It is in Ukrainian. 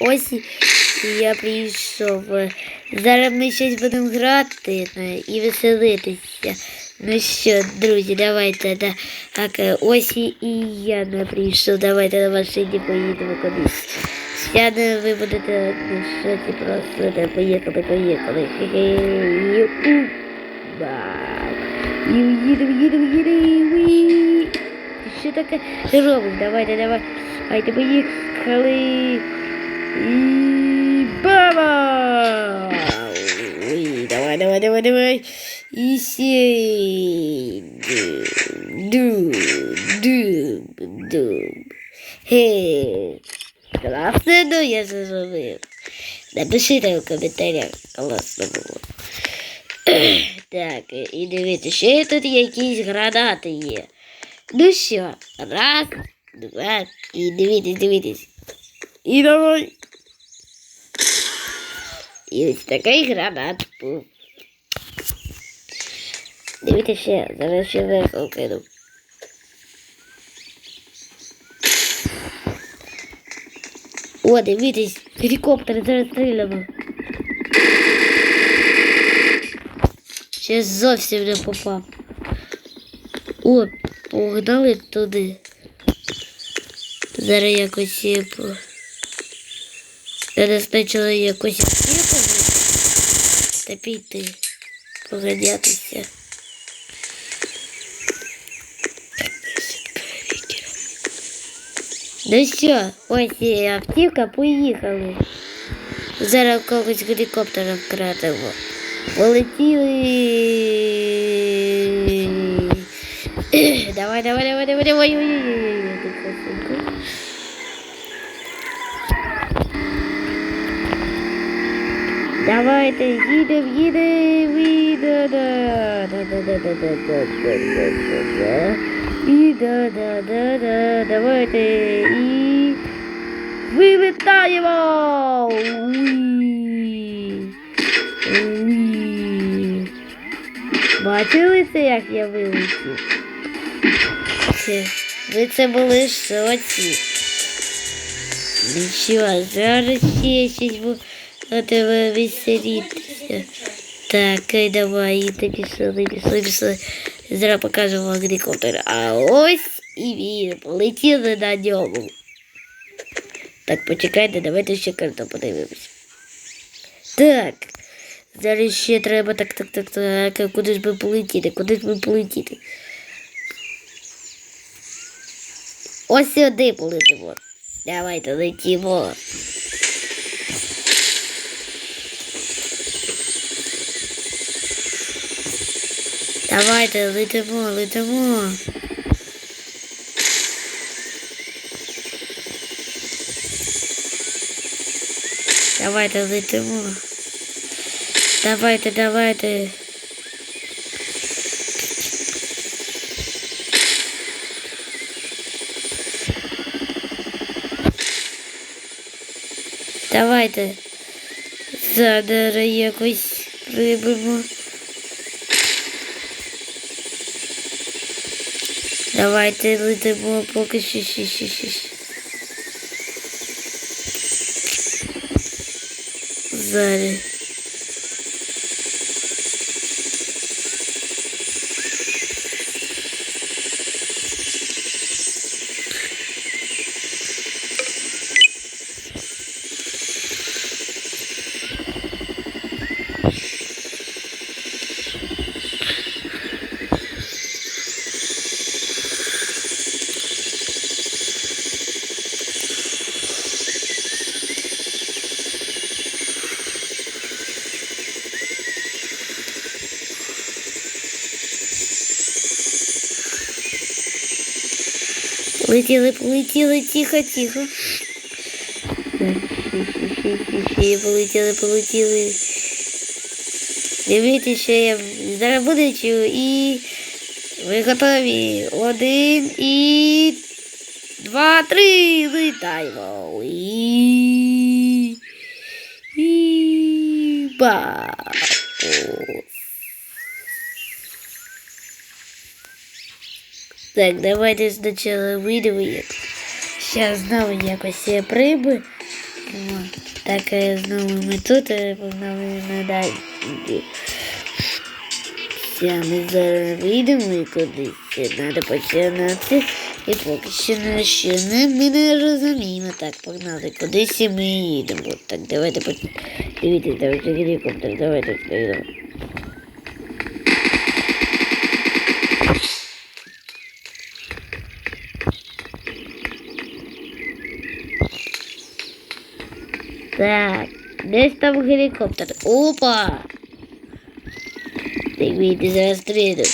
Ось я прийшов. Зараз ми щось будемо грати ну, і веселитися. Ну що, друзі, давайте да. Так, е, ось і я не прийшов. Давайте на машині поїдемо кудись. Я не ви будете ну, що це просто да, поїхали, поїхали. Їдемо, їдемо, їдемо. Що таке робимо? Давайте, давай. Давайте поїхали. Баба! Ой, давай, давай, давай, давай. І сей. Ду, ду, ду. Хе. Класно, ну я зрозумів. Напишіть у коментарях. Класно було. Так, і дивіться, ще тут якісь гранати є. Ну що, раз, два, і дивіться, дивіться. І давай. І ось такий гранат був. Дивіться зараз ще вехол кину. О, дивіться, гелікоптер зараз стріляємо. Ще зовсім не попав. О, погнали туди. Зараз якось спочатку якось аптеку та піти поганятися. Ну що, ось і автівка, поїхали. Зараз когось гелікоптером вкрадемо. Полетіли. Давай, давай, давай, давай, давай. Давайте, їдем, їдем, їдем, да, да, да, да, да, да, да, да, да, да, да. І да, да, да, да, давайте, і вилетаємо! Уй! Уй! Бачили це, як я вилетів? Це, ви це були в шоці. Нічого, зараз ще щось буде веселитися. Так, і давай, і ти пішли, пішли, пішли. Зараз покажу вам гелікоптер. А ось і він. Полетіли на ньому. Так, почекайте, давайте ще карту подивимось. Так. Зараз ще треба так, так, так, так. Куди ж би полетіти? Куди ж би полетіти? Ось сюди полетимо. Давайте летімо. Давайте летимо, летимо. Давайте летимо. Давайте, давайте. Давайте. Зараз якось прибимо. Давайте летимо поки що. що, що, що. Зараз. Полетіли, полетіли, тихо, тихо. Ще полетіли, полетіли. Дивіться, що я зараз буду і ви готові. Один і два, три. Літаємо. І... І... Ба. Так, давайте спочатку видивимо. Зараз знову якось я прибу. О, Так, знову ми тут погнали надалі. Ми зараз вийдемо і кудись треба починати. І поки що на що не, ми не розуміємо. Так, погнали, кудись і ми їдемо. Так, давайте по... дивіться, давайте гелікоптер, давайте поїдемо. Так, десь там гелікоптер. Опа! Вийти зараз стріляти.